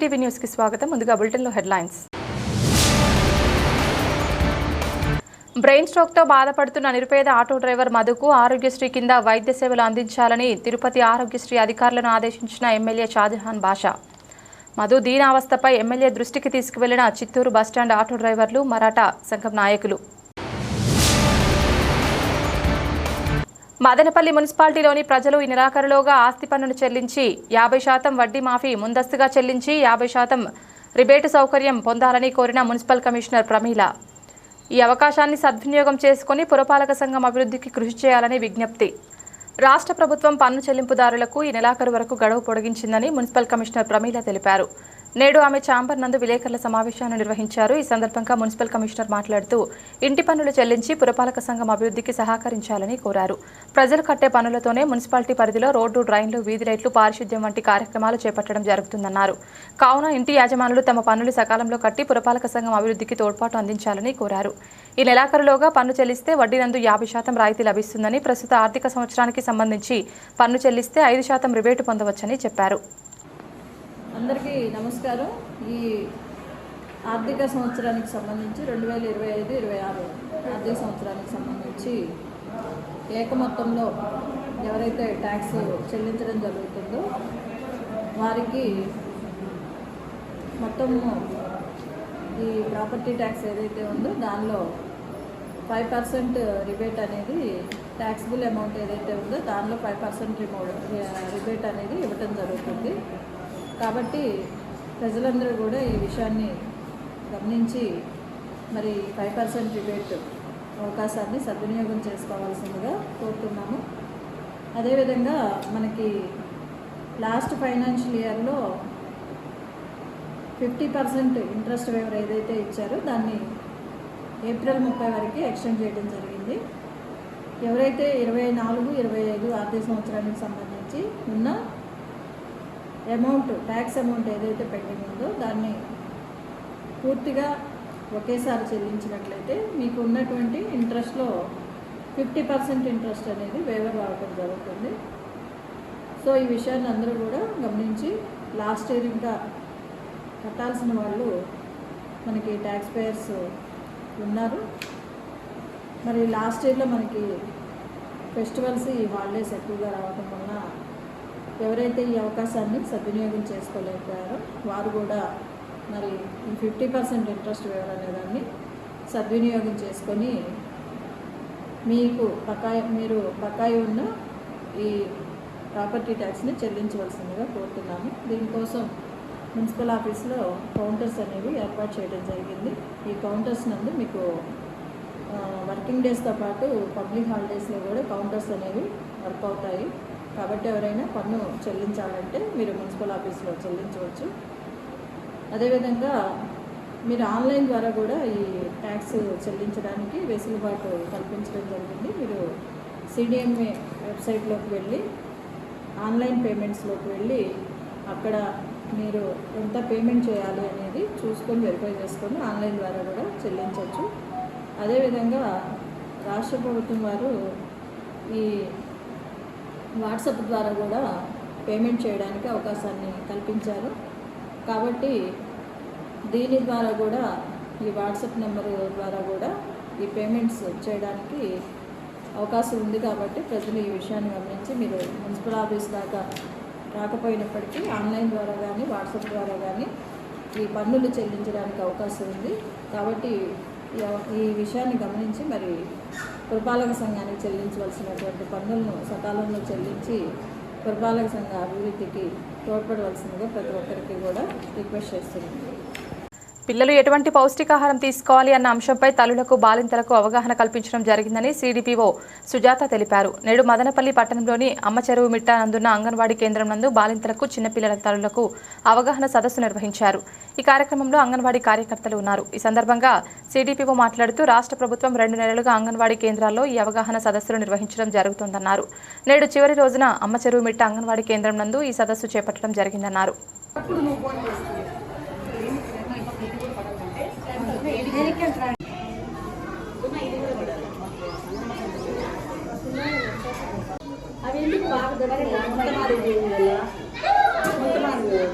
MCTV న్యూస్కి స్వాగతం. ముందుగా బులెటిన్లో హెడ్లైన్స్. బ్రెయిన్ స్ట్రోక్తో బాధపడుతున్న నిరుపేద ఆటో డ్రైవర్ మధుకు ఆరోగ్యశ్రీ కింద వైద్య సేవలు అందించాలని తిరుపతి ఆరోగ్యశ్రీ అధికారులను ఆదేశించిన ఎమ్మెల్యే షాజహాన్ బాషా. మధు దీనావస్థపై ఎమ్మెల్యే దృష్టికి తీసుకువెళ్ళిన చిత్తూరు బస్టాండ్ ఆటో డ్రైవర్లు మరాఠా సంఘం నాయకులు. మదనపల్లి మున్సిపాలిటీలోని ప్రజలు ఈ నెలాఖరులోగా ఆస్తి పన్నును చెల్లించి యాభై శాతం వడ్డీ మాఫీ ముందస్తుగా చెల్లించి యాభై శాతం రిబేటు సౌకర్యం పొందాలని కోరిన మున్సిపల్ కమిషనర్ ప్రమీల. ఈ అవకాశాన్ని సద్వినియోగం చేసుకుని పురపాలక సంఘం అభివృద్ధికి కృషి చేయాలని విజ్ఞప్తి. రాష్ట్ర ప్రభుత్వం పన్ను చెల్లింపుదారులకు ఈ నెలాఖరు వరకు గడువు పొడిగించిందని మున్సిపల్ కమిషనర్ ప్రమీల తెలిపారు. నేడు ఆమె ఛాంబర్ నందు విలేకరుల సమావేశాన్ని నిర్వహించారు. ఈ సందర్భంగా మున్సిపల్ కమిషనర్ మాట్లాడుతూ ఇంటి పన్నులు చెల్లించి పురపాలక సంఘం అభివృద్ధికి సహకరించాలని కోరారు. ప్రజలు కట్టే పనులతోనే మున్సిపాలిటీ పరిధిలో రోడ్డు డ్రైన్లు వీధి లైట్లు పారిశుద్ధ్యం వంటి కార్యక్రమాలు చేపట్టడం జరుగుతుందన్నారు. కావున ఇంటి యాజమానులు తమ పన్నులు సకాలంలో కట్టి పురపాలక సంఘం అభివృద్ధికి తోడ్పాటు అందించాలని కోరారు. ఈ నెలాఖరులోగా పన్ను చెల్లిస్తే వడ్డీ నందు యాభై శాతం రాయితీ లభిస్తుందని ప్రస్తుత ఆర్థిక సంవత్సరానికి సంబంధించి పన్ను చెల్లిస్తే ఐదు శాతం రిబేటు పొందవచ్చని చెప్పారు. అందరికీ నమస్కారం. ఈ ఆర్థిక సంవత్సరానికి సంబంధించి రెండు వేల ఇరవై ఐదు ఇరవై ఆరు ఆర్థిక సంవత్సరానికి సంబంధించి ఏక మొత్తంలో ఎవరైతే ట్యాక్స్ చెల్లించడం జరుగుతుందో వారికి మొత్తం ఈ ప్రాపర్టీ ట్యాక్స్ ఏదైతే ఉందో దానిలో ఫైవ్ పర్సెంట్ రిబేట్ అనేది ట్యాక్సిబుల్ అమౌంట్ ఏదైతే ఉందో దానిలో ఫైవ్ పర్సెంట్ రిబేట్ అనేది ఇవ్వటం జరుగుతుంది. కాబట్టి ప్రజలందరూ కూడా ఈ విషయాన్ని గమనించి మరి ఫైవ్ పర్సెంట్ రిబేట్ అవకాశాన్ని సద్వినియోగం చేసుకోవాల్సిందిగా కోరుతున్నాము. అదేవిధంగా మనకి లాస్ట్ ఫైనాన్షియల్ ఇయర్లో ఫిఫ్టీ పర్సెంట్ ఇంట్రెస్ట్ వేవర్ ఏదైతే ఇచ్చారో దాన్ని ఏప్రిల్ ముప్పై వరకు ఎక్స్టెండ్ చేయడం జరిగింది. ఎవరైతే ఇరవై నాలుగు ఇరవై ఐదు ఆర్థిక సంవత్సరానికి సంబంధించి ఉన్న అమౌంట్ ట్యాక్స్ అమౌంట్ ఏదైతే పెండింగ్ ఉందో దాన్ని పూర్తిగా ఒకేసారి చెల్లించినట్లయితే మీకు ఉన్నటువంటి ఇంట్రెస్ట్లో ఫిఫ్టీ పర్సెంట్ ఇంట్రెస్ట్ అనేది వేవర్ రావడం జరుగుతుంది. సో ఈ విషయాన్ని అందరూ కూడా గమనించి లాస్ట్ ఇయర్ ఇంకా కట్టాల్సిన వాళ్ళు మనకి ట్యాక్స్ పేయర్స్ ఉన్నారు. మరి లాస్ట్ ఇయర్లో మనకి ఫెస్టివల్స్ ఈ హాలిడేస్ ఎక్కువగా రావడం వలన ఎవరైతే ఈ అవకాశాన్ని సద్వినియోగం చేసుకోలేకపోయారో వారు కూడా మరి ఈ ఫిఫ్టీ పర్సెంట్ ఇంట్రెస్ట్ వేవర్ దాన్ని సద్వినియోగం చేసుకొని మీకు బకాయి మీరు బకాయి ఉన్న ఈ ప్రాపర్టీ ట్యాక్స్ని చెల్లించవలసిందిగా కోరుతున్నాము. దీనికోసం మున్సిపల్ ఆఫీస్లో కౌంటర్స్ అనేవి ఏర్పాటు చేయడం జరిగింది. ఈ కౌంటర్స్ నందు మీకు వర్కింగ్ డేస్తో పాటు పబ్లిక్ హాలిడేస్లో కూడా కౌంటర్స్ అనేవి వర్క్ అవుతాయి. కాబట్టి ఎవరైనా పన్ను చెల్లించాలంటే మీరు మున్సిపల్ ఆఫీస్లో చెల్లించవచ్చు. అదేవిధంగా మీరు ఆన్లైన్ ద్వారా కూడా ఈ ట్యాక్స్ చెల్లించడానికి వెసులుబాటు కల్పించడం జరిగింది. మీరు సిడిఎంఏ వెబ్సైట్లోకి వెళ్ళి ఆన్లైన్ పేమెంట్స్లోకి వెళ్ళి అక్కడ మీరు ఎంత పేమెంట్ చేయాలి అనేది చూసుకొని వెరిఫై చేసుకొని ఆన్లైన్ ద్వారా కూడా చెల్లించవచ్చు. అదేవిధంగా రాష్ట్ర ప్రభుత్వం వారు ఈ వాట్సాప్ ద్వారా కూడా పేమెంట్ చేయడానికి అవకాశాన్ని కల్పించారు. కాబట్టి దీని ద్వారా కూడా ఈ వాట్సాప్ నెంబర్ ద్వారా కూడా ఈ పేమెంట్స్ చేయడానికి అవకాశం ఉంది కాబట్టి ప్రజలు ఈ విషయాన్ని గమనించి మీరు మున్సిపల్ ఆఫీస్ దాకా రాకపోయినప్పటికీ ఆన్లైన్ ద్వారా కానీ వాట్సాప్ ద్వారా కానీ ఈ పన్నులు చెల్లించడానికి అవకాశం ఉంది. కాబట్టి ఈ ఈ విషయాన్ని గమనించి మరి పురపాలక సంఘానికి చెల్లించవలసినటువంటి పన్నులను సకాలంలో చెల్లించి పురపాలక సంఘ అభివృద్ధికి తోడ్పడవలసిందిగా ప్రతి ఒక్కరికి కూడా రిక్వెస్ట్ చేస్తున్నాను. పిల్లలు ఎటువంటి పౌష్టికాహారం తీసుకోవాలి అన్న అంశంపై తల్లులకు బాలింతలకు అవగాహన కల్పించడం జరిగిందని సిడిపిఓ సుజాత తెలిపారు. నేడు మదనపల్లి పట్టణంలోని అమ్మ చెరువు మిట్ట నందున్న అంగన్వాడీ కేంద్రం నందు బాలింతలకు చిన్నపిల్లల తల్లులకు అవగాహన సదస్సు నిర్వహించారు. ఈ కార్యక్రమంలో అంగన్వాడీ కార్యకర్తలు ఉన్నారు. ఈ సందర్భంగా సిడిపిఓ మాట్లాడుతూ రాష్ట్ర ప్రభుత్వం రెండు నెలలుగా అంగన్వాడీ కేంద్రాల్లో ఈ అవగాహన సదస్సులు నిర్వహించడం జరుగుతోందన్నారు. నేడు చివరి రోజున అమ్మ చెరువు మిట్ట అంగన్వాడీ కేంద్రం నందు ఈ సదస్సు చేపట్టడం జరిగిందన్నారు. అవి ఎందుకు బాగా దొరికాయి? ముత్తమారు పువ్వు వల్ల. ముత్తమారు పువ్వు.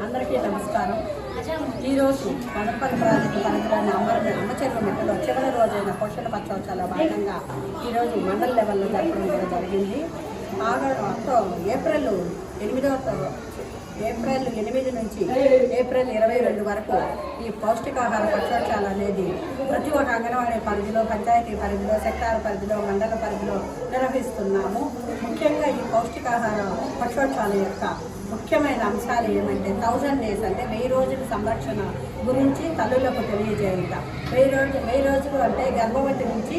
అందరికీ నమస్కారం ఈరోజు మదనపల్లి ప్రాజెక్టు పరిధిలోని అమర అమ్మచెరువు మెట్టలో చివరి రోజైన పోషణ పక్షోత్సవాల భాగంగా ఈరోజు మండల లెవెల్లో జరపడం కూడా జరిగింది ఆగ- అక్టోబర్ ఏప్రిల్ ఎనిమిదవ త- ఏప్రిల్ ఎనిమిది నుంచి ఏప్రిల్ ఇరవై రెండు వరకు ఈ పౌష్టికాహార పక్షోత్సవాలు అనేది ఒక అంగన్వాడీ పరిధిలో పంచాయతీ పరిధిలో సెక్టార్ పరిధిలో మండల పరిధిలో నిర్వహిస్తున్నాము. ముఖ్యంగా ఈ పౌష్టికాహార పక్షోత్సవాల యొక్క ముఖ్యమైన అంశాలు ఏమంటే థౌజండ్ డేస్ అంటే వెయ్యి రోజుల సంరక్షణ గురించి తల్లులకు తెలియజేయుట. వెయ్యి రోజు వెయ్యి రోజులు అంటే గర్భవతి నుంచి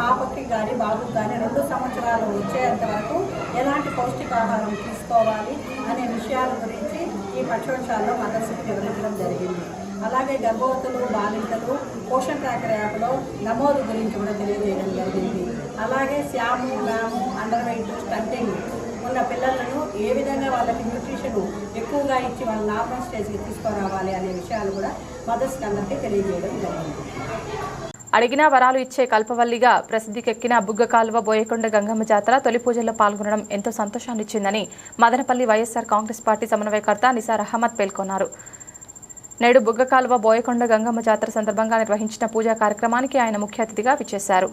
పాపకి కానీ బాబుకి కానీ రెండు సంవత్సరాలు వచ్చేంత వరకు ఎలాంటి పౌష్టికాహారం తీసుకోవాలి అనే విషయాల గురించి ఈ పక్షోత్సవాల్లో మదర్సుకు వివరించడం జరిగింది. అలాగే గర్భవతులు బాలింతలు పోషణ ట్రాకర్ యాప్లో నమోదు గురించి కూడా తెలియజేయడం జరిగింది. అలాగే SAM MAM under weight stunting ఉన్న పిల్లలను ఏ విధంగా వాళ్ళకి న్యూట్రిషన్ ఎక్కువగా ఇచ్చి వాళ్ళ నార్మల్ స్టేజ్కి తీసుకురావాలి అనే విషయాలు కూడా మదర్స్కి అందరికీ తెలియజేయడం జరిగింది. అడిగినా వరాలు ఇచ్చే కల్పవల్లిగా ప్రసిద్ధికెక్కిన బుగ్గ కాలువ బోయకొండ గంగమ్మ జాతర తొలి పూజల్లో పాల్గొనడం ఎంతో సంతోషాన్నిచ్చిందని మదనపల్లి వైఎస్సార్ కాంగ్రెస్ పార్టీ సమన్వయకర్త నిసార్ అహ్మద్ పేర్కొన్నారు. నేడు బుగ్గ కాలువ బోయకొండ గంగమ్మ జాతర సందర్భంగా నిర్వహించిన పూజా కార్యక్రమానికి ఆయన ముఖ్య అతిథిగా విచ్చేశారు.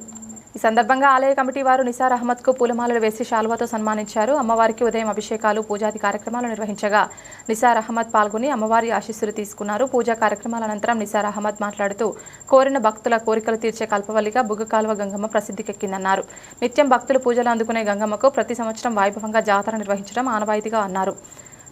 ఈ సందర్భంగా ఆలయ కమిటీ వారు నిసార్ అహ్మద్కు పూలమాలలు వేసి శాలువాతో సన్మానించారు. అమ్మవారికి ఉదయం అభిషేకాలు పూజాది కార్యక్రమాలు నిర్వహించగా నిసార్ అహ్మద్ పాల్గొని అమ్మవారి ఆశీస్సులు తీసుకున్నారు. పూజా కార్యక్రమాల అనంతరం నిసార్ అహ్మద్ మాట్లాడుతూ కోరిన భక్తుల కోరికలు తీర్చే కల్పవల్లిగా బుగ్గ కాలువ గంగమ్మ ప్రసిద్ధికెక్కిందన్నారు. నిత్యం భక్తులు పూజలు అందుకునే గంగమ్మకు ప్రతి సంవత్సరం వైభవంగా జాతర నిర్వహించడం ఆనవాయితీగా అన్నారు.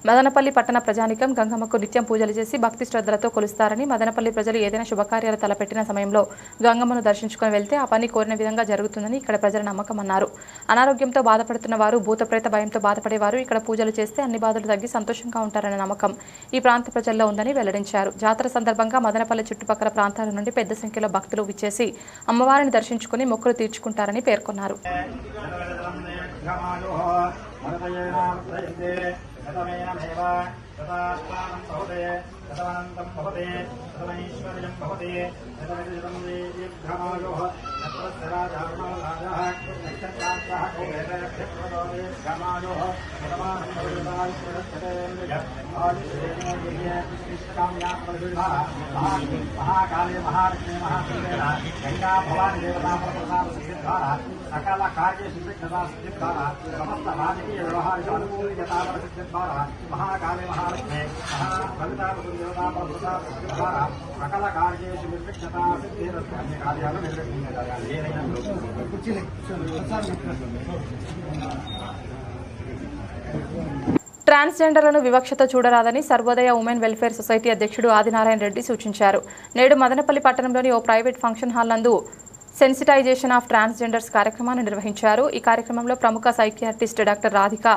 మదనపల్లి పట్టణ ప్రజానికం గంగమ్మకు నిత్యం పూజలు చేసి భక్తి శ్రద్ధలతో కొలుస్తారని మదనపల్లి ప్రజలు ఏదైనా శుభకార్యాలు తలపెట్టిన సమయంలో గంగమ్మను దర్శించుకుని వెళ్తే ఆ పని కోరిన విధంగా జరుగుతుందని ఇక్కడ ప్రజల నమ్మకం అన్నారు అనారోగ్యంతో బాధపడుతున్న వారు భూతప్రేత భయంతో బాధపడేవారు ఇక్కడ పూజలు చేస్తే అన్ని బాధలు తగ్గి సంతోషంగా ఉంటారనే నమ్మకం ఈ ప్రాంత ప్రజల్లో ఉందని వెల్లడించారు జాతర సందర్భంగా మదనపల్లి చుట్టుపక్కల ప్రాంతాల నుండి పెద్ద సంఖ్యలో భక్తులు విచ్చేసి అమ్మవారిని దర్శించుకుని మొక్కులు తీర్చుకుంటారని పేర్కొన్నారు గతమేనమేవ గతాత్మానం భవతే గతమనంతం शतवान्तं भवते शतमैश्वर्यं भवते शतमैश्वर्यं दीर्घमायुः नत्रस्य राजानो राजः नक्षत्रार्थः कुबेरक्षप्रदो दीर्घमायुः शतमानं महाकाले महालक्ष्मी महासुरेण गङ्गा भवानी देवताप्रसादसिद्धाः सकलकार्येषु सिद्धतासिद्धाः समस्तराजकीयव्यवहारेषु अनुकूलिकताप्रसिद्धाः महाकाले महालक्ष्मी महा సకల కార్యేషు అన్ని కార్యాలు ఏదైనా ట్రాన్స్జెండర్లను వివక్షత చూడరాదని సర్వోదయ ఉమెన్ వెల్ఫేర్ సొసైటీ అధ్యక్షుడు ఆదినారాయణ రెడ్డి సూచించారు. నేడు మదనపల్లి పట్టణంలోని ఓ ప్రైవేట్ ఫంక్షన్ హాల్ నందు సెన్సిటైజేషన్ ఆఫ్ ట్రాన్స్జెండర్స్ కార్యక్రమాన్ని నిర్వహించారు. ఈ కార్యక్రమంలో ప్రముఖ psychiatrist doctor Radhika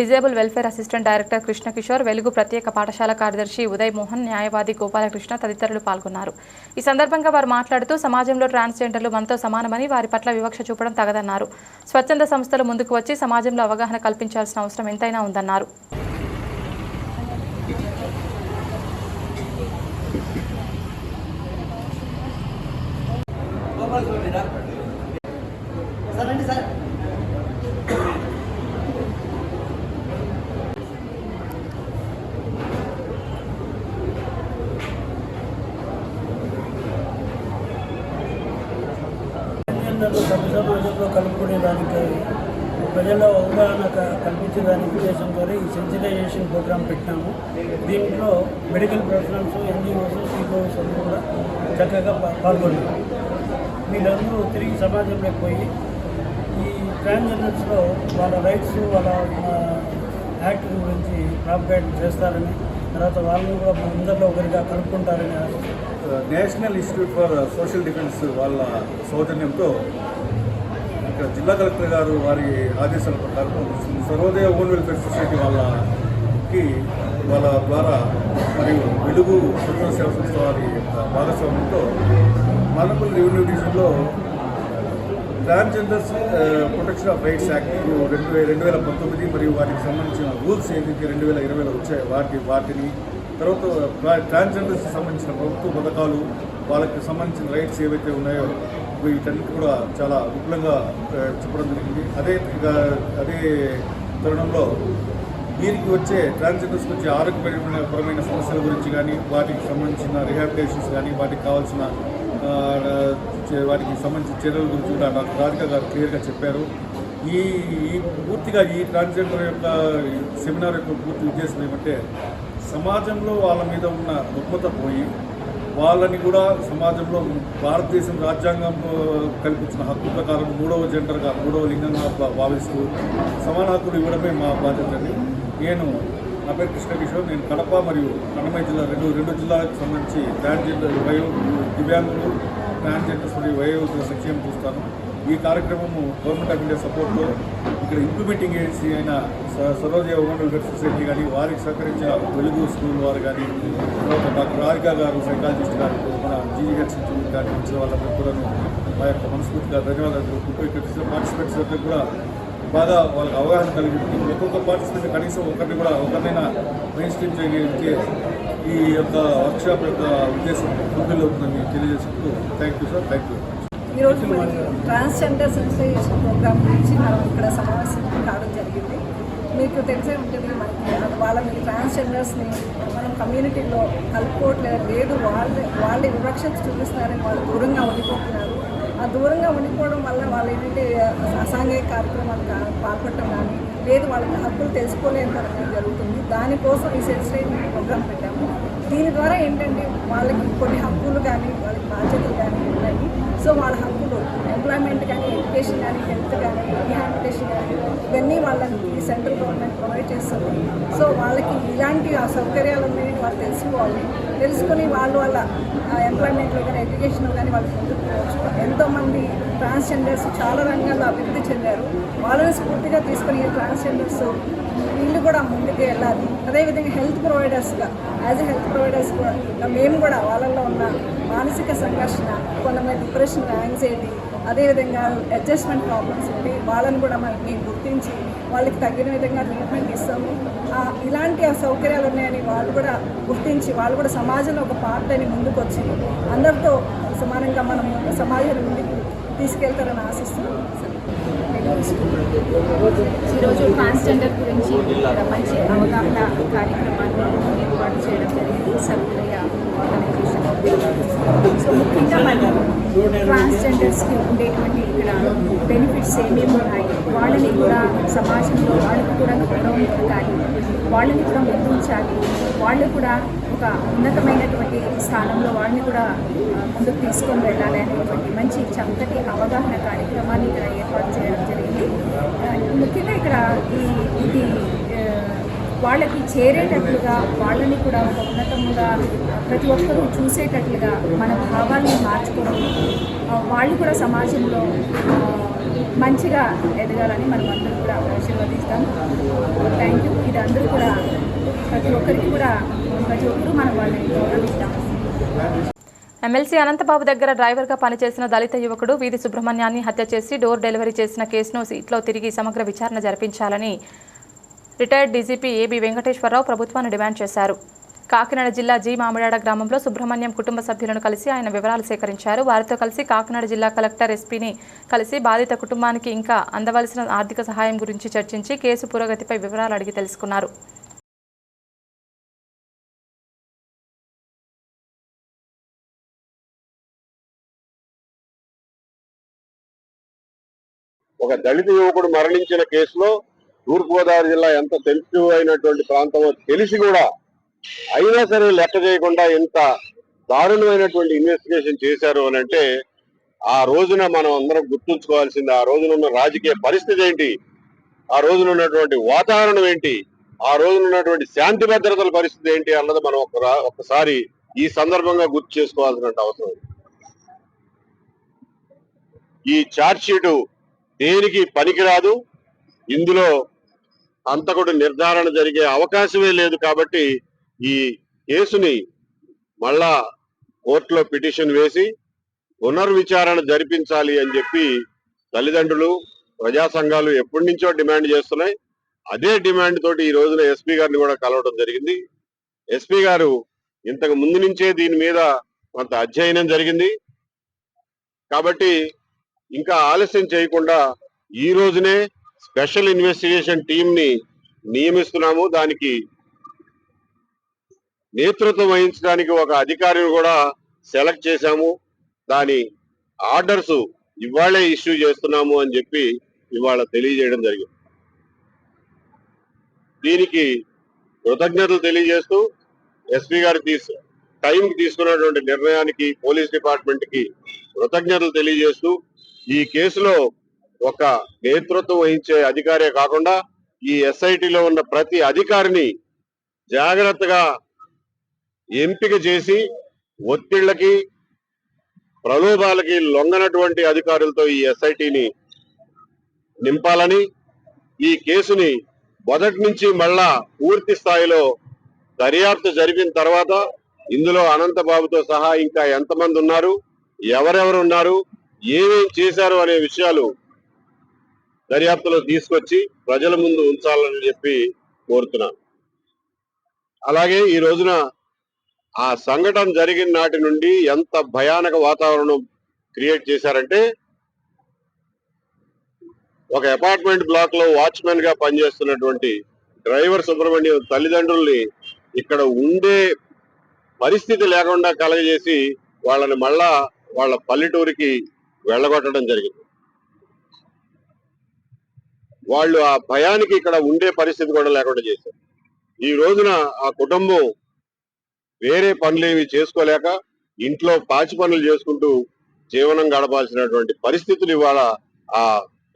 disable welfare assistant director Krishnakishore Velugu ప్రత్యేక పాఠశాల కార్యదర్శి ఉదయ్ మోహన్ న్యాయవాది గోపాలకృష్ణ తదితరులు పాల్గొన్నారు. ఈ సందర్భంగా వారు మాట్లాడుతూ సమాజంలో ట్రాన్స్జెండర్లు మనతో సమానమని వారి పట్ల వివక్ష చూపడం తగదన్నారు. స్వచ్ఛంద సంస్థలు ముందుకు వచ్చి సమాజంలో అవగాహన కల్పించాల్సిన అవసరం ఎంతైనా ఉందన్నారు అందరూ సభ్య సమాజంలో కలుపుకునేదానికి ప్రజల్లో అవగాహన క- కల్పించడానికి ఉద్దేశంతో ఈ సెన్సిటైజేషన్ ప్రోగ్రామ్ పెట్టినాము దీంట్లో మెడికల్ ప్రొఫెషనల్స్ ఎన్జిఓస్ సిఓస్ అందరూ కూడా చక్కగా పాల్గొన్నారు. వీళ్ళందరూ తిరిగి సమాజంలోకి పోయి ఈ ట్రాన్స్జెండర్స్లో వాళ్ళ రైట్స్ వాళ్ళ యాక్ట్ గురించి ప్రాపగేట్ చేస్తారని తర్వాత వాళ్ళని కూడా అందరిలో ఒకరిగా కలుపుకుంటారని national institute for social defence వాళ్ళ సౌజన్యంతో జిల్లా కలెక్టర్ గారు వారి ఆదేశాల ప్రకారం సర్వోదయ ఓన్ వెల్ఫేర్ సొసైటీ వాళ్ళకి వాళ్ళ ద్వారా మరియు వెలుగు స్వచ్ఛంద సేవ సంస్థ వారి భాగస్వామ్యంతో మదనపల్లి రెవెన్యూ డివిజన్లో transgenders protection of rights act రెండు వేల రెండు వేల పంతొమ్మిది మరియు వాటికి సంబంధించిన రూల్స్ ఏదైతే రెండు వేల ఇరవైలో వచ్చాయి వాటి వాటిని తర్వాత ట్రాన్స్జెండర్స్కి సంబంధించిన ప్రభుత్వ పథకాలు వాళ్ళకి సంబంధించిన రైట్స్ ఏవైతే ఉన్నాయో వీటన్నిటి కూడా చాలా విపులంగా చెప్పడం జరిగింది. అదే అదే తరుణంలో వీరికి వచ్చే ట్రాన్స్జెండర్స్కి వచ్చే ఆరోగ్యపరమైన పరమైన సమస్యల గురించి కానీ వాటికి సంబంధించిన రిహాబిటేషన్స్ కానీ వాటికి కావాల్సిన వాటికి సంబంధించిన చర్యల గురించి కూడా డాక్టర్ రాధిక గారు క్లియర్గా చెప్పారు. ఈ ఈ పూర్తిగా ఈ ట్రాన్స్జెండర్ యొక్క సెమినార్ యొక్క పూర్తి ఉద్దేశం ఏమంటే సమాజంలో వాళ్ళ మీద ఉన్న రుగ్మత పోయి వాళ్ళని కూడా సమాజంలో భారతదేశం రాజ్యాంగం కల్పించిన హక్కు ప్రకారం మూడవ జెండర్గా మూడవ లింగంగా భావిస్తూ సమాన హక్కులు ఇవ్వడమే మా బాధ్యత అండి. నేను నా పేరు కృష్ణకిషోర్ నేను కడప మరియు అన్నమయ్య జిల్లా రెండు రెండు జిల్లాలకు సంబంధించి ట్రాన్జెండర్ వయో దివ్యాంగులు ట్రాన్జెండర్స్ మరియు వయోవృద్ధుల సంక్షేమం చూస్తాను. ఈ కార్యక్రమము గవర్నమెంట్ ఆఫ్ ఇండియా సపోర్ట్తో ఇక్కడ ఇంప్లిమెంటింగ్ ఏజెన్సీ అయిన స- సరోజయ ఉమెన్ సొసైటీ కానీ వారికి సహకరించిన తెలుగు స్కూల్ వారు కానీ తర్వాత డాక్టర్ రాధిక గారు సైకాలజిస్ట్ గారు మన జీజీహెచ్ కానీ వచ్చిన వాళ్ళందరూ కూడా మా యొక్క మనస్ఫూర్తిగా ధన్యవాదాలు ఇక్కడ పార్టిసిపెంట్స్ అందరూ కూడా బాగా వాళ్ళకి అవగాహన కలిగింది ఒక్కొక్క పార్టిసిపెంట్ కనీసం ఒకరిని కూడా ఒకరినైనా మెయిన్ స్ట్రీమ్ చేయగలిగితే ఈ యొక్క వర్క్షాప్ యొక్క ఉద్దేశం ఫుల్ఫిల్ ఉందని తెలియజేసుకుంటూ thank you sir thank you ఈరోజు మరి ట్రాన్స్జెండర్ సెన్సిటైజేషన్ ప్రోగ్రామ్ గురించి మనం ఇక్కడ సమావేశం కావడం జరిగింది. మీకు తెలిసే ఉంటుంది మనకి వాళ్ళ వాళ్ళని ట్రాన్స్జెండర్స్ని మనం కమ్యూనిటీలో కలుపుకోవట్లేదు లేదు వాళ్ళే వాళ్ళ వివక్షత చూపిస్తున్నారని వాళ్ళు దూరంగా ఉండిపోతున్నారు. ఆ దూరంగా ఉండిపోవడం వల్ల వాళ్ళు ఏంటంటే అసాంఘిక కార్యక్రమాలు పాల్పడటం కానీ లేదు వాళ్ళకి హక్కులు తెలుసుకోలేకపోవడం కానీ జరుగుతుంది. దానికోసం ఈ సెన్సిటైజేషన్ ప్రోగ్రామ్ పెట్టాము. దీని ద్వారా ఏంటంటే వాళ్ళకి కొన్ని హక్కులు కానీ వాళ్ళకి బాధ్యతలు కానీ ఉన్నాయి. సో వాళ్ళ హక్కులు ఎంప్లాయ్మెంట్ కానీ ఎడ్యుకేషన్ కానీ హెల్త్ కానీ రిహాబిలిటేషన్ కానీ ఇవన్నీ వాళ్ళని ఈ సెంట్రల్ గవర్నమెంట్ ప్రొవైడ్ చేస్తుంది. సో వాళ్ళకి ఇలాంటి ఆ సౌకర్యాలు ఉన్నాయి వాళ్ళు తెలుసుకోవాలి. తెలుసుకొని వాళ్ళు వాళ్ళ ఎంప్లాయ్మెంట్లో కానీ ఎడ్యుకేషన్లో కానీ వాళ్ళు ముందుకు ఎంతోమంది ట్రాన్స్జెండర్స్ చాలా రంగాల్లో అభివృద్ధి చెందారు. వాళ్ళని స్ఫూర్తిగా తీసుకొని ఈ ట్రాన్స్జెండర్స్ వీళ్ళు కూడా ముందుకు వెళ్ళాలి. అదేవిధంగా హెల్త్ ప్రొవైడర్స్గా యాజ్ ఎ హెల్త్ ప్రొవైడర్స్ కూడా మేము కూడా వాళ్ళల్లో ఉన్న మానసిక సంఘర్షణ కొంతమంది డిప్రెషన్ యాంగ్జైటీ అదేవిధంగా అడ్జస్ట్మెంట్ ప్రాబ్లమ్స్ ఉంటే వాళ్ళని కూడా మనకి గుర్తించి వాళ్ళకి తగిన విధంగా ట్రీట్మెంట్ ఇస్తాము. ఇలాంటి ఆ సౌకర్యాలు ఉన్నాయని వాళ్ళు కూడా గుర్తించి వాళ్ళు కూడా సమాజంలో ఒక పార్ట్ అని ముందుకు వచ్చి అందరితో సమానంగా మనం సమాజాన్ని ముందుకు తీసుకెళ్తారని ఆశిస్తున్నాం. ఈరోజు ట్రాన్స్జెండర్ గురించి మంచి అవగాహన కార్యక్రమాన్ని ఏర్పాటు చేయడం జరిగింది. సర్వోదయ ఆర్గనైజేషన్ సో ముఖ్యంగా మనం ట్రాన్స్జెండర్స్కి ఉండేటువంటి ఇక్కడ బెనిఫిట్స్ ఏమేమి ఉన్నాయి? వాళ్ళని కూడా సమాజంలో వాళ్ళకి కూడా గౌరవం ఇవ్వాలి. వాళ్ళని కూడా ముందుంచాలి. వాళ్ళు కూడా ఒక ఉన్నతమైనటువంటి స్థానంలో వాళ్ళని కూడా ముందుకు తీసుకొని వెళ్ళాలి అనేటువంటి మంచి చక్కటి అవగాహన కార్యక్రమాన్ని ఇక్కడ ఏర్పాటు చేయడం జరిగింది. ముఖ్యంగా ఇక్కడ ఈ ఇది వాళ్ళకి చేరేటట్లుగా వాళ్ళని కూడా ఒక ఉన్నతంగా ప్రతి ఒక్కరూ చూసేటట్లుగా మన భావాల్ని మార్చుకోవడం వాళ్ళు కూడా సమాజంలో మంచిగా ఎదగాలని మనం అందరూ కూడా ఆశీర్వదిస్తాం. థ్యాంక్ యూ ఇది అందరూ కూడా ప్రతి ఒక్కరికి కూడా ప్రతి ఒక్కరూ మనం వాళ్ళని గౌరవిస్తాం. ఎమ్మెల్సీ అనంతబాబు దగ్గర డ్రైవర్గా పనిచేసిన దళిత యువకుడు వీధి సుబ్రహ్మణ్యాన్ని హత్య చేసి డోర్ డెలివరీ చేసిన కేసును సీట్లో తిరిగి సమగ్ర విచారణ జరిపించాలని రిటైర్డ్ డీజీపీ ఏబి వెంకటేశ్వరరావు ప్రభుత్వాన్ని డిమాండ్ చేశారు. కాకినాడ జిల్లా జీ మామిడాడ గ్రామంలో సుబ్రహ్మణ్యం కుటుంబ సభ్యులను కలిసి ఆయన వివరాలు సేకరించారు. వారితో కలిసి కాకినాడ జిల్లా కలెక్టర్ ఎస్పీని కలిసి బాధిత కుటుంబానికి ఇంకా అందవలసిన ఆర్థిక సహాయం గురించి చర్చించి కేసు పురోగతిపై వివరాలు అడిగి తెలుసుకున్నారు. ఒక దళిత యువకుడు మరణించిన కేసులో తూర్పుగోదావరి జిల్లా ఎంత సెన్సిటివ్ అయినటువంటి ప్రాంతమో తెలిసి కూడా అయినా సరే లెక్క చేయకుండా ఇంత దారుణమైనటువంటి ఇన్వెస్టిగేషన్ చేశారు అని అంటే ఆ రోజున మనం అందరం గుర్తుంచుకోవాల్సింది ఆ రోజున ఉన్న రాజకీయ పరిస్థితి ఏంటి? ఆ రోజున ఉన్నటువంటి వాతావరణం ఏంటి? ఆ రోజున ఉన్నటువంటి శాంతి భద్రతల పరిస్థితి ఏంటి అన్నది మనం ఒక ఒక్కసారి ఈ సందర్భంగా గుర్తు చేసుకోవాల్సిన అవసరం ఈ ఛార్జ్ షీటు దేనికి పనికిరాదు? ఇందులో హంతకుడు నిర్ధారణ జరిగే అవకాశమే లేదు కాబట్టి ఈ కేసుని మళ్ళా కోర్టులో పిటిషన్ వేసి పునర్విచారణ జరిపించాలి అని చెప్పి తల్లిదండ్రులు ప్రజా సంఘాలు ఎప్పటి నుంచో డిమాండ్ చేస్తున్నాయి. అదే డిమాండ్ తోటి ఈ రోజున ఎస్పీ గారిని కూడా కలవడం జరిగింది. ఎస్పీ గారు ఇంతకు ముందు నుంచే దీని మీద కొంత అధ్యయనం జరిగింది. కాబట్టి ఇంకా ఆలస్యం చేయకుండా ఈ రోజునే స్పెషల్ ఇన్వెస్టిగేషన్ టీంని నియమిస్తున్నాము. దానికి నేతృత్వం వహించడానికి ఒక అధికారిని కూడా సెలెక్ట్ చేశాము. దాని ఆర్డర్స్ ఇవాళే ఇష్యూ చేస్తున్నాము అని చెప్పి ఇవాళ తెలియజేయడం జరిగింది. దీనికి కృతజ్ఞతలు తెలియజేస్తూ ఎస్పీ గారు తీసు టైంకి తీసుకున్నటువంటి నిర్ణయానికి పోలీస్ డిపార్ట్మెంట్కి కృతజ్ఞతలు తెలియజేస్తూ ఈ కేసులో ఒక నేతృత్వం వహించే అధికారే కాకుండా ఈ ఎస్ఐటిలో ఉన్న ప్రతి అధికారిని జాగ్రత్తగా ఎంపిక చేసి ఒత్తిళ్ళకి ప్రలోభాలకి లొంగనటువంటి అధికారులతో ఈ ఎస్ఐటిని నింపాలని ఈ కేసుని మొదటి నుంచి మళ్ళా పూర్తి స్థాయిలో దర్యాప్తు జరిపిన తర్వాత ఇందులో అనంతబాబుతో సహా ఇంకా ఎంతమంది ఉన్నారు ఎవరెవరు ఉన్నారు ఏమేం చేశారు అనే విషయాలు దర్యాప్తులో తీసుకొచ్చి ప్రజల ముందు ఉంచాలని చెప్పి కోరుతున్నాను అలాగే ఈ రోజున ఆ సంఘటన జరిగిన నాటి నుండి ఎంత భయానక వాతావరణం క్రియేట్ చేశారంటే ఒక అపార్ట్మెంట్ బ్లాక్లో వాచ్మెన్గా పనిచేస్తున్నటువంటి డ్రైవర్ సుబ్రహ్మణ్యం తల్లిదండ్రుల్ని ఇక్కడ ఉండే పరిస్థితి లేకుండా కలగజేసి వాళ్ళని మళ్ళా వాళ్ళ పల్లెటూరికి వెళ్ళగొట్టడం జరిగింది. వాళ్ళు ఆ భయానికి ఇక్కడ ఉండే పరిస్థితి కూడా లేకుండా చేశారు. ఈ రోజున ఆ కుటుంబం వేరే పనులేవి చేసుకోలేక ఇంట్లో పాచి పనులు చేసుకుంటూ జీవనం గడపాల్సినటువంటి పరిస్థితులు ఇవాళ ఆ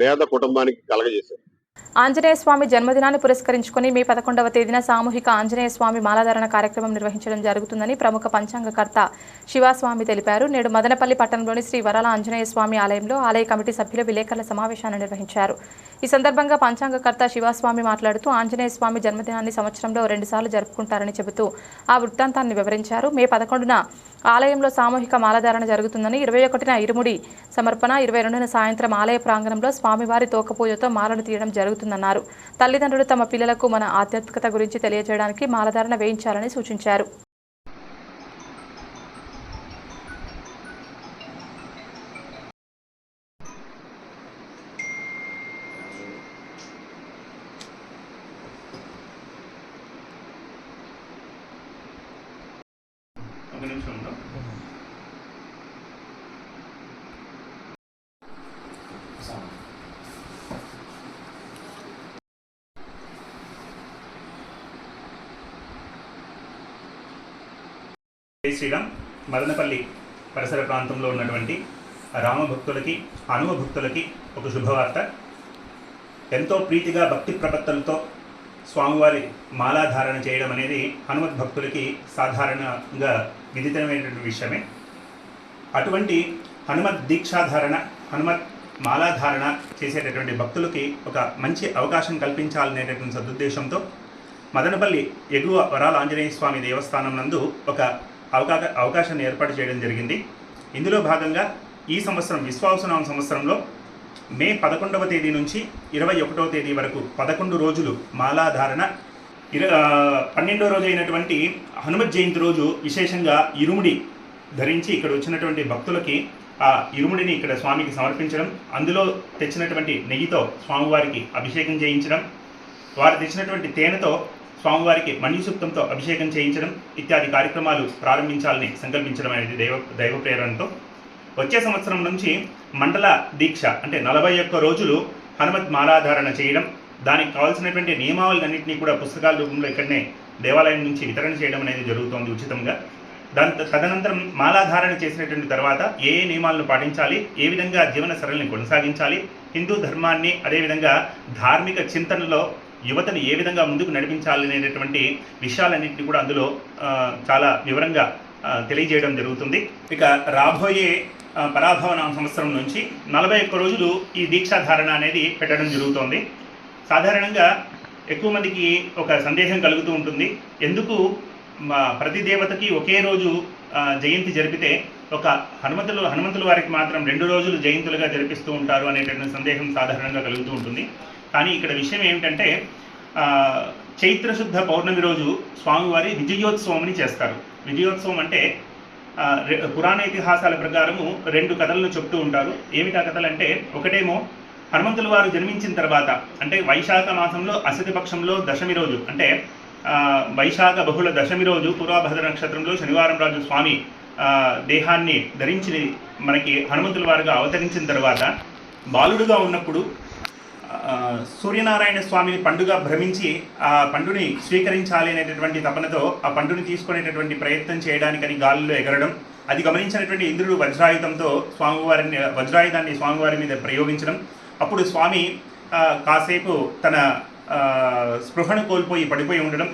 పేద కుటుంబానికి కలగజేశారు. ఆంజనేయ స్వామి జన్మదినాన్ని పురస్కరించుకొని మే పదకొండవ తేదీన సామూహిక ఆంజనేయ స్వామి మాలాధారణ కార్యక్రమం నిర్వహించడం జరుగుతుందని ప్రముఖ పంచాంగకర్త శివాస్వామి తెలిపారు. నేడు మదనపల్లి పట్టణంలోని శ్రీ వరాల ఆంజనేయ స్వామి ఆలయంలో ఆలయ కమిటీ సభ్యులు విలేకరుల సమావేశాన్ని నిర్వహించారు. ఈ సందర్భంగా పంచాంగకర్త శివాస్వామి మాట్లాడుతూ ఆంజనేయ స్వామి జన్మదినాన్ని సంవత్సరంలో రెండుసార్లు జరుపుకుంటారని చెబుతూ ఆ వృత్తాంతాన్ని వివరించారు. మే పదకొండున ఆలయంలో సామూహిక మాలధారణ జరుగుతుందని ఇరవై ఒకటిన ఇరుముడి సమర్పణ ఇరవై రెండున సాయంత్రం ఆలయ ప్రాంగణంలో స్వామివారి తోకపూజతో మాలను తీయడం జరుగుతుందన్నారు. తల్లిదండ్రులు తమ పిల్లలకు మన ఆధ్యాత్మికత గురించి తెలియజేయడానికి మాలధారణ వేయించాలని సూచించారు ఒక నిమిషం ఉండు. జై శ్రీరామ్ మదనపల్లి పరిసర ప్రాంతంలో ఉన్నటువంటి రామభక్తులకి హనుమ భక్తులకి ఒక శుభవార్త. ఎంతో ప్రీతిగా భక్తి ప్రపత్తులతో స్వామివారి మాలాధారణ చేయడం అనేది హనుమత్ భక్తులకి సాధారణంగా విదితమైనటువంటి విషయమే. అటువంటి హనుమత్ దీక్షాధారణ హనుమత్ మాలాధారణ చేసేటటువంటి భక్తులకి ఒక మంచి అవకాశం కల్పించాలనేటటువంటి సదుద్దేశంతో మదనపల్లి ఎగువ వరాల ఆంజనేయ స్వామి దేవస్థానం నందు ఒక అవకా అవకాశాన్ని ఏర్పాటు చేయడం జరిగింది. ఇందులో భాగంగా ఈ సంవత్సరం విశ్వావసనామ సంవత్సరంలో మే పదకొండవ తేదీ నుంచి ఇరవై ఒకటవ తేదీ వరకు పదకొండు రోజులు మాలాధారణ. ఇర పన్నెండో రోజు అయినటువంటి హనుమత్ జయంతి రోజు విశేషంగా ఇరుముడి ధరించి ఇక్కడ వచ్చినటువంటి భక్తులకి ఆ ఇరుముడిని ఇక్కడ స్వామికి సమర్పించడం అందులో తెచ్చినటువంటి నెయ్యితో స్వామివారికి అభిషేకం చేయించడం వారు తెచ్చినటువంటి తేనెతో స్వామివారికి మణిసూక్తంతో అభిషేకం చేయించడం ఇత్యాది కార్యక్రమాలు ప్రారంభించాలని సంకల్పించడం అనేది దైవ దైవ ప్రేరణతో. వచ్చే సంవత్సరం నుంచి మండల దీక్ష అంటే నలభై ఒక్క రోజులు హనుమత్ మాలాధారణ చేయడం దానికి కావాల్సినటువంటి నియమావళినన్నింటినీ కూడా పుస్తకాల రూపంలో ఇక్కడనే దేవాలయం నుంచి వితరణ చేయడం అనేది జరుగుతోంది ఉచితంగా. దాని తదనంతరం మాలాధారణ చేసినటువంటి తర్వాత ఏ ఏ నియమాలను పాటించాలి ఏ విధంగా జీవన సరళిని కొనసాగించాలి హిందూ ధర్మాన్ని అదేవిధంగా ధార్మిక చింతనలో యువతను ఏ విధంగా ముందుకు నడిపించాలనేటటువంటి విషయాలన్నింటినీ కూడా అందులో చాలా వివరంగా తెలియజేయడం జరుగుతుంది. ఇక రాబోయే పరాభవన సంవత్సరం నుంచి నలభై ఒక్క రోజులు ఈ దీక్షాధారణ అనేది పెట్టడం జరుగుతోంది. సాధారణంగా ఎక్కువ మందికి ఒక సందేహం కలుగుతూ ఉంటుంది. ఎందుకు? మా ప్రతి దేవతకి ఒకే రోజు జయంతి జరిపితే ఒక హనుమంతులు హనుమంతుల వారికి మాత్రం రెండు రోజులు జయంతులుగా జరిపిస్తూ ఉంటారు అనేటటువంటి సందేహం సాధారణంగా కలుగుతూ ఉంటుంది. కానీ ఇక్కడ విషయం ఏమిటంటే చైత్రశుద్ధ పౌర్ణమి రోజు స్వామివారి విజయోత్సవంని చేస్తారు. విజయోత్సవం అంటే పురాణ ఇతిహాసాల ప్రకారము రెండు కథలను చెప్తూ ఉంటారు. ఏమిటా కథలు అంటే ఒకటేమో హనుమంతుల వారు జన్మించిన తర్వాత అంటే వైశాఖ మాసంలో అసతి పక్షంలో దశమి రోజు అంటే వైశాఖ బహుళ దశమి రోజు పూర్వభద్ర నక్షత్రంలో శనివారం రాజు స్వామి దేహాన్ని ధరించి మనకి హనుమంతుల వారుగా అవతరించిన తర్వాత బాలుడుగా ఉన్నప్పుడు సూర్యనారాయణ స్వామిని పండుగ భ్రమించి ఆ పండుని స్వీకరించాలి అనేటటువంటి తపనతో ఆ పండుని తీసుకునేటటువంటి ప్రయత్నం చేయడానికని గాలిలో ఎగరడం అది గమనించినటువంటి ఇంద్రుడు వజ్రాయుధంతో స్వామివారిని వజ్రాయుధాన్ని స్వామివారి మీద ప్రయోగించడం. అప్పుడు స్వామి కాసేపు తన స్పృహను కోల్పోయి పడిపోయి ఉండడం.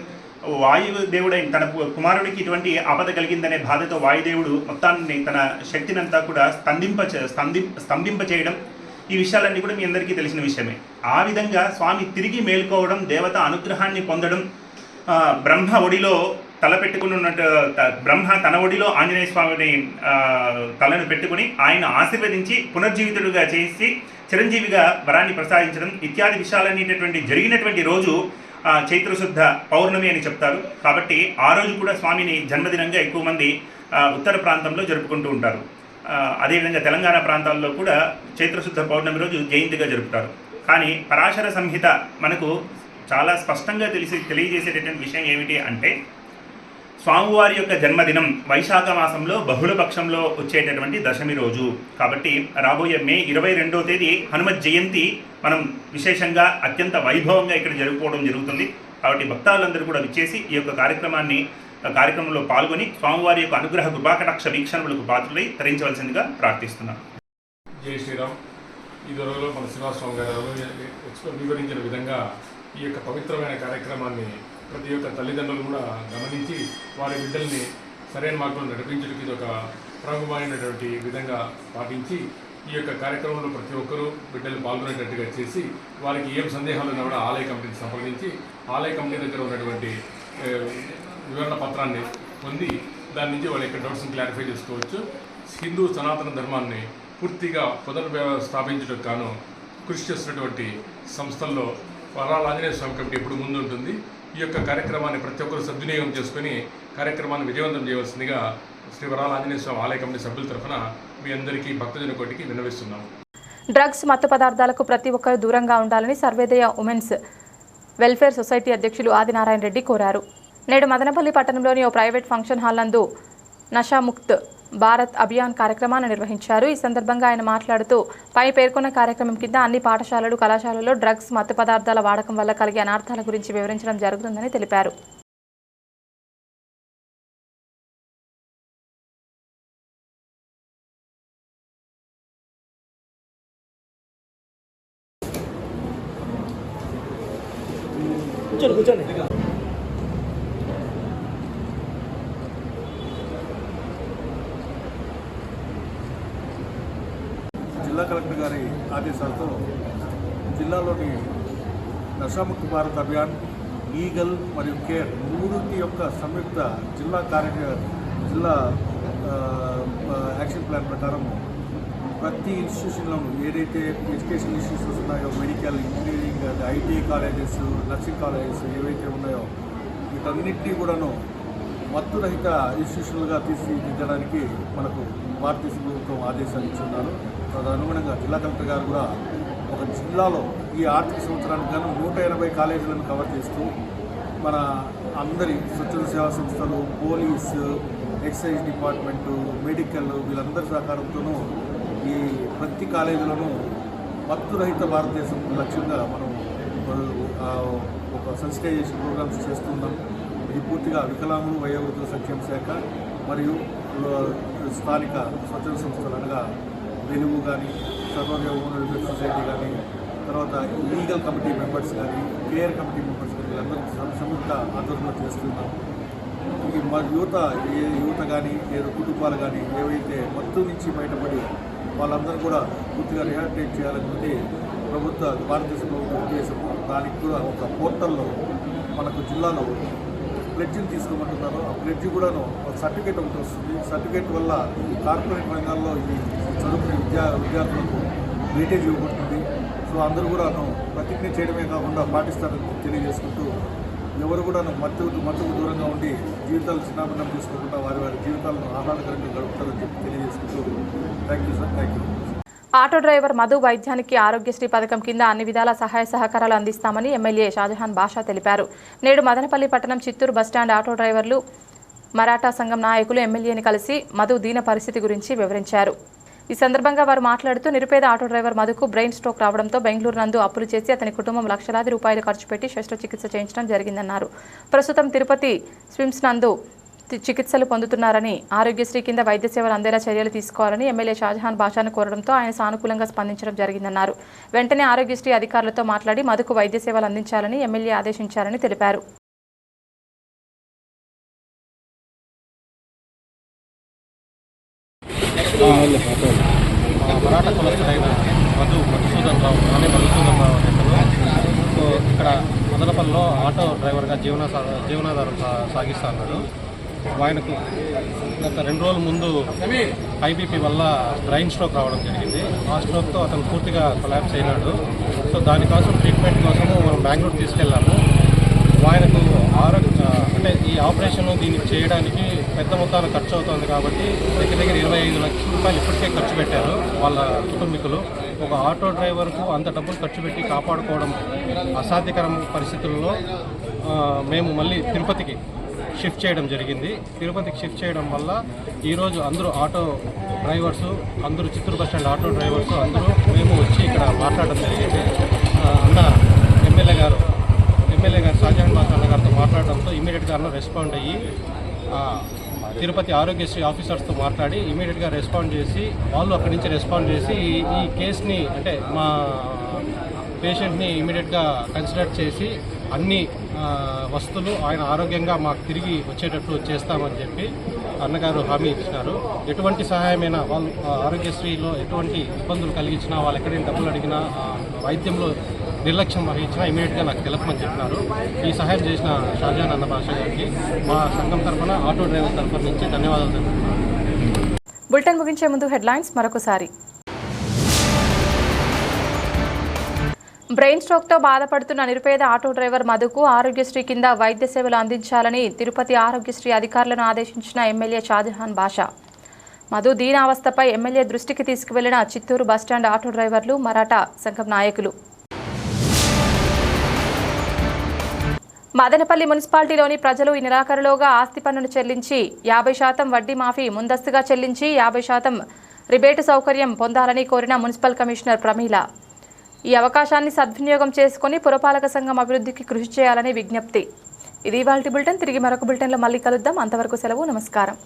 వాయుదేవుడైన తన కుమారుడికి ఇటువంటి ఆపద కలిగిందనే బాధతో వాయుదేవుడు మొత్తాన్ని తన శక్తినంతా కూడా స్తంభింప స్తంభి స్తంభింప చేయడం ఈ విషయాలన్నీ కూడా మీ అందరికీ తెలిసిన విషయమే. ఆ విధంగా స్వామి తిరిగి మేల్కోవడం దేవత అనుగ్రహాన్ని పొందడం బ్రహ్మ ఒడిలో తల పెట్టుకుని ఉన్నట్టు త- బ్రహ్మ తన ఒడిలో ఆంజనేయ స్వామిని తలను పెట్టుకుని ఆయన ఆశీర్వదించి పునర్జీవితుడుగా చేసి చిరంజీవిగా వరాన్ని ప్రసాదించడం ఇత్యాది విషయాలనేటటువంటి జరిగినటువంటి రోజు చైత్రశుద్ధ పౌర్ణమి అని చెప్తారు. కాబట్టి ఆ రోజు కూడా స్వామిని జన్మదినంగా ఎక్కువ మంది ఉత్తర ప్రాంతంలో జరుపుకుంటూ ఉంటారు. అదేవిధంగా తెలంగాణ ప్రాంతాల్లో కూడా చైత్రశుద్ధ పౌర్ణమి రోజు జయంతిగా జరుపుతారు. కానీ పరాశర సంహిత మనకు చాలా స్పష్టంగా తెలిసి తెలియజేసేటటువంటి విషయం ఏమిటి అంటే స్వామివారి యొక్క జన్మదినం వైశాఖ మాసంలో బహుళపక్షంలో వచ్చేటటువంటి దశమి రోజు. కాబట్టి రాబోయే మే ఇరవై రెండో తేదీ హనుమత్ జయంతి మనం విశేషంగా అత్యంత వైభవంగా ఇక్కడ జరుపుకోవడం జరుగుతుంది. కాబట్టి భక్తాలందరూ కూడా విచ్చేసి ఈ యొక్క కార్యక్రమాన్ని కార్యక్రమంలో పాల్గొని స్వామివారి యొక్క అనుగ్రహ కృపాకటాక్ష వీక్షణములకు పాత్రలై తరించవలసిందిగా ప్రార్థిస్తున్నాను జై శ్రీరామ్. ఈ రోజులో మన శ్రీనివాసరావు గారు ఎక్స్పర్ వివరించిన విధంగా ఈ యొక్క పవిత్రమైన కార్యక్రమాన్ని ప్రతి ఒక్క తల్లిదండ్రులు కూడా గమనించి వారి బిడ్డల్ని సరైన మార్గంలో నడిపించడానికి ఇది ఒక ప్రముఖమైనటువంటి విధంగా పాటించి ఈ యొక్క కార్యక్రమంలో ప్రతి ఒక్కరూ బిడ్డలు పాల్గొనేటట్టుగా చేసి వారికి ఏం సందేహాలు ఉన్నా కూడా ఆలయ కమిటీని సంప్రదించి ఆలయ కమిటీ దగ్గర ఉన్నటువంటి వివరణ పత్రాన్ని పొంది దాని నుంచి వాళ్ళ యొక్క డౌట్స్ని క్లారిఫై చేసుకోవచ్చు. హిందూ సనాతన ధర్మాన్ని పూర్తిగా పునర్వ్యవస్థాపించడం గాను కృషి చేస్తున్నటువంటి సంస్థల్లో వరాల ఆంజనేయ స్వామి కమిటీ ఎప్పుడు ముందుంటుంది ఈ యొక్క కార్యక్రమాన్ని ప్రతి ఒక్కరు సద్వినియోగం చేసుకొని కార్యక్రమాన్ని విజయవంతం చేయవలసిందిగా శ్రీ వరాల ఆంజనేయ స్వామి ఆలయ కమిటీ సభ్యుల తరఫున మీ అందరికీ భక్తజన కోటికి విన్నవిస్తున్నాము డ్రగ్స్ మత్తు పదార్థాలకు ప్రతి ఒక్కరు దూరంగా ఉండాలని సర్వేదయ ఉమెన్స్ వెల్ఫేర్ సొసైటీ అధ్యక్షులు ఆదినారాయణ రెడ్డి కోరారు. నేడు మదనపల్లి పట్టణంలోని ఓ ప్రైవేట్ ఫంక్షన్ హాల్ నందు నషాముక్త్ భారత్ అభియాన్ కార్యక్రమాన్ని నిర్వహించారు. ఈ సందర్భంగా ఆయన మాట్లాడుతూ పై పేర్కొన్న కార్యక్రమం కింద అన్ని పాఠశాలలు కళాశాలల్లో డ్రగ్స్ మత్తు పదార్థాల వాడకం వల్ల కలిగే అనర్థాల గురించి వివరించడం జరుగుతుందని తెలిపారు కూర్చోండి కూర్చోండి జిల్లా కలెక్టర్ గారి ఆదేశాలతో జిల్లాలోని నషాముక్త భారత్ అభియాన్ ఈగల్ మరియు కేర్ మూడింటి యొక్క సంయుక్త జిల్లా కార్య జిల్లా యాక్షన్ ప్లాన్ ప్రకారం ప్రతి ఇన్స్టిట్యూషన్లోనూ ఏదైతే ఎడ్యుకేషన్ ఇన్స్టిట్యూషన్స్ ఉన్నాయో medical engineering IT colleges nursing colleges ఏవైతే ఉన్నాయో వీటన్నిటినీ కూడాను మత్తురహిత ఇన్స్టిట్యూషన్లుగా తీర్చిదిద్దడానికి మనకు భారతదేశ ప్రభుత్వం ఆదేశాలు ఇచ్చున్నారు. తదనుగుణంగా జిల్లా కలెక్టర్ గారు కూడా ఒక జిల్లాలో ఈ ఆర్థిక సంవత్సరానికి గాను నూట ఎనభై కాలేజీలను కవర్ చేస్తూ మన అందరి స్వచ్ఛంద సేవా సంస్థలు పోలీస్ ఎక్సైజ్ డిపార్ట్మెంటు మెడికల్ వీళ్ళందరి సహకారంతోనూ ఈ ప్రతి కాలేజీలోనూ మత్తు రహిత భారతదేశం లక్ష్యంగా మనం ఒక సెన్సిటైజేషన్ ప్రోగ్రామ్స్ చేస్తున్నాం. ఇది పూర్తిగా వికలాంగులు వయోవృద్ధుల సంక్షేమ శాఖ మరియు స్థానిక స్వచ్ఛంద సంస్థలు అనగా వెలుగు కానీ సర్వోదయ సొసైటీ కానీ తర్వాత లీగల్ కమిటీ మెంబర్స్ కానీ కేర్ కమిటీ మెంబర్స్ కానీ వీళ్ళందరూ సం- సంయుక్త ఆధ్వర్యంలో ఈ మా యువత ఏ యువత కానీ ఏ కుటుంబాలు కానీ ఏవైతే మత్తు నుంచి బయటపడి వాళ్ళందరూ కూడా పూర్తిగా రిహాబిటేట్ చేయాలనుకుంటే ప్రభుత్వ భారతదేశ ప్రభుత్వ ఉద్దేశము దానికి కూడా ఒక పోర్టల్లో మనకు జిల్లాలో ప్లెడ్జ్ని తీసుకోమంటున్నారు. ఆ ప్లెడ్జ్ కూడాను ఒక సర్టిఫికేట్ ఒకటి వస్తుంది. సర్టిఫికేట్ వల్ల కార్పొరేట్ రంగాల్లో ఈ చదువుకునే విద్యా విద్యార్థులకు వెయిటేజ్ ఇవ్వబడుతుంది. సో అందరూ కూడాను ప్రతిజ్ఞ చేయడమే కాకుండా పాటిస్తారని తెలియజేసుకుంటూ ఎవరు కూడా మత్తుకు మత్తుకు దూరంగా ఉండి జీవితాలు చిన్నాభిన్నం చేసుకోకుండా వారి వారి జీవితాలను ఆహ్లాదకరంగా గడుపుతారని చెప్పి తెలియజేసుకుంటూ thank you sir thank you auto driver Madhu వైద్యానికి ఆరోగ్యశ్రీ పథకం కింద అన్ని విధాల సహాయ సహకారాలు అందిస్తామని ఎమ్మెల్యే షాజహాన్ బాషా తెలిపారు. నేడు మదనపల్లి పట్టణం చిత్తూరు బస్టాండ్ ఆటో డ్రైవర్లు మరాఠా సంఘం నాయకులు ఎమ్మెల్యేని కలిసి మధు దీన పరిస్థితి గురించి వివరించారు. ఈ సందర్భంగా వారు మాట్లాడుతూ నిరుపేద ఆటో డ్రైవర్ మధుకు బ్రెయిన్ స్ట్రోక్ రావడంతో బెంగళూరు నందు అప్పులు చేసి అతని కుటుంబం లక్షలాది రూపాయలు ఖర్చు పెట్టి శస్త్రచికిత్స చేయించడం జరిగిందన్నారు. ప్రస్తుతం తిరుపతి స్విమ్స్ నందు చికిత్సలు పొందుతున్నారని ఆరోగ్యశ్రీ కింద వైద్య సేవలు అందేలా చర్యలు తీసుకోవాలని ఎమ్మెల్యే షాజహాన్ బాషాను కోరడంతో ఆయన సానుకూలంగా స్పందించడం జరిగిందన్నారు. వెంటనే ఆరోగ్యశ్రీ అధికారులతో మాట్లాడి మధుకు వైద్య సేవలు అందించాలని ఎమ్మెల్యే ఆదేశించారని తెలిపారు మరాఠా కులస్తుడైన మధు మధుసూదన్ రావు అనే మధుసూదన్ రావు అతను సో ఇక్కడ మదనపల్లిలో ఆటో డ్రైవర్గా జీవన జీవనాధారం సాగిస్తా ఉన్నాడు ఆయనకు గత రెండు రోజుల ముందు ఐబీపీ వల్ల బ్రెయిన్ స్ట్రోక్ రావడం జరిగింది. ఆ స్ట్రోక్తో అతను పూర్తిగా కొలాబ్స్ అయినాడు. సో దానికోసం ట్రీట్మెంట్ కోసము మనం బెంగళూరు తీసుకెళ్ళాము. ఆయనకు ఆరోగ్య అంటే ఈ ఆపరేషన్ దీనికి చేయడానికి పెద్ద మొత్తాన ఖర్చు అవుతుంది కాబట్టి దగ్గర దగ్గర ఇరవై ఐదు లక్షల రూపాయలు ఇప్పటికే ఖర్చు పెట్టారు వాళ్ళ కుటుంబీకులు. ఒక ఆటో డ్రైవర్కు అంత డబ్బులు ఖర్చు పెట్టి కాపాడుకోవడం అసాధ్యకరం పరిస్థితుల్లో మేము మళ్ళీ తిరుపతికి షిఫ్ట్ చేయడం జరిగింది. తిరుపతికి షిఫ్ట్ చేయడం వల్ల ఈరోజు అందరూ ఆటో డ్రైవర్స్ అందరూ Chittoor bus stand auto drivers అందరూ మేము వచ్చి ఇక్కడ మాట్లాడడం జరిగింది. అన్న ఎమ్మెల్యే గారు ఎమ్మెల్యే గారు షాజహాన్ బాషా గారితో మాట్లాడడంతో ఇమీడియట్గా రెస్పాండ్ అయ్యి తిరుపతి ఆరోగ్యశ్రీ ఆఫీసర్స్తో మాట్లాడి ఇమీడియట్గా రెస్పాండ్ చేసి వాళ్ళు అక్కడి నుంచి రెస్పాండ్ చేసి ఈ- ఈ కేసుని అంటే మా పేషెంట్ని ఇమీడియట్గా కన్సిడర్ చేసి అన్ని వస్తువులు ఆయన ఆరోగ్యంగా మాకు తిరిగి వచ్చేటట్లు చేస్తామని చెప్పి అన్నగారు హామీ ఇచ్చినారు. ఎటువంటి సహాయమైనా వాళ్ళు ఆ, ఆరోగ్యశ్రీలో ఎటువంటి ఇబ్బందులు కలిగించినా వాళ్ళు ఎక్కడైనా డబ్బులు అడిగినా వైద్యంలో నిర్లక్ష్యం వహించినా ఇమీడియట్గా నాకు తెలపమని చెప్పినారు. ఈ సహాయం చేసిన షాజాన్ అన్న భాష గారికి మా సంఘం తరఫున ఆటో డ్రైవర్ తరఫున నుంచి ధన్యవాదాలు తెలుపుతున్నాను. బులెటిన్ ముగించే ముందు హెడ్లైన్స్ మరొకసారి. బ్రెయిన్ స్ట్రోక్తో బాధపడుతున్న నిరుపేద ఆటో డ్రైవర్ మధుకు ఆరోగ్యశ్రీ కింద వైద్య సేవలు అందించాలని తిరుపతి ఆరోగ్యశ్రీ అధికారులను ఆదేశించిన ఎమ్మెల్యే షాజహాన్ బాషా. మధు దీనావస్థపై ఎమ్మెల్యే దృష్టికి తీసుకువెళ్ళిన చిత్తూరు బస్టాండ్ ఆటో డ్రైవర్లు మరాఠా సంఘం నాయకులు. మదనపల్లి మున్సిపాలిటీలోని ప్రజలు ఈ నెలాఖరులోగా ఆస్తి పన్నును చెల్లించి యాభై శాతం వడ్డీ మాఫీ ముందస్తుగా చెల్లించి యాభై శాతం రిబేటు సౌకర్యం పొందాలని కోరిన మున్సిపల్ కమిషనర్ ప్రమీల. ఈ అవకాశాన్ని సద్వినియోగం చేసుకుని పురపాలక సంఘం అభివృద్ధికి కృషి చేయాలని విజ్ఞప్తి. ఇది వాళ్ళ బులెటిన్. తిరిగి మరొక బులెటిన్లో మళ్ళీ కలుద్దాం. అంతవరకు సెలవు. నమస్కారం.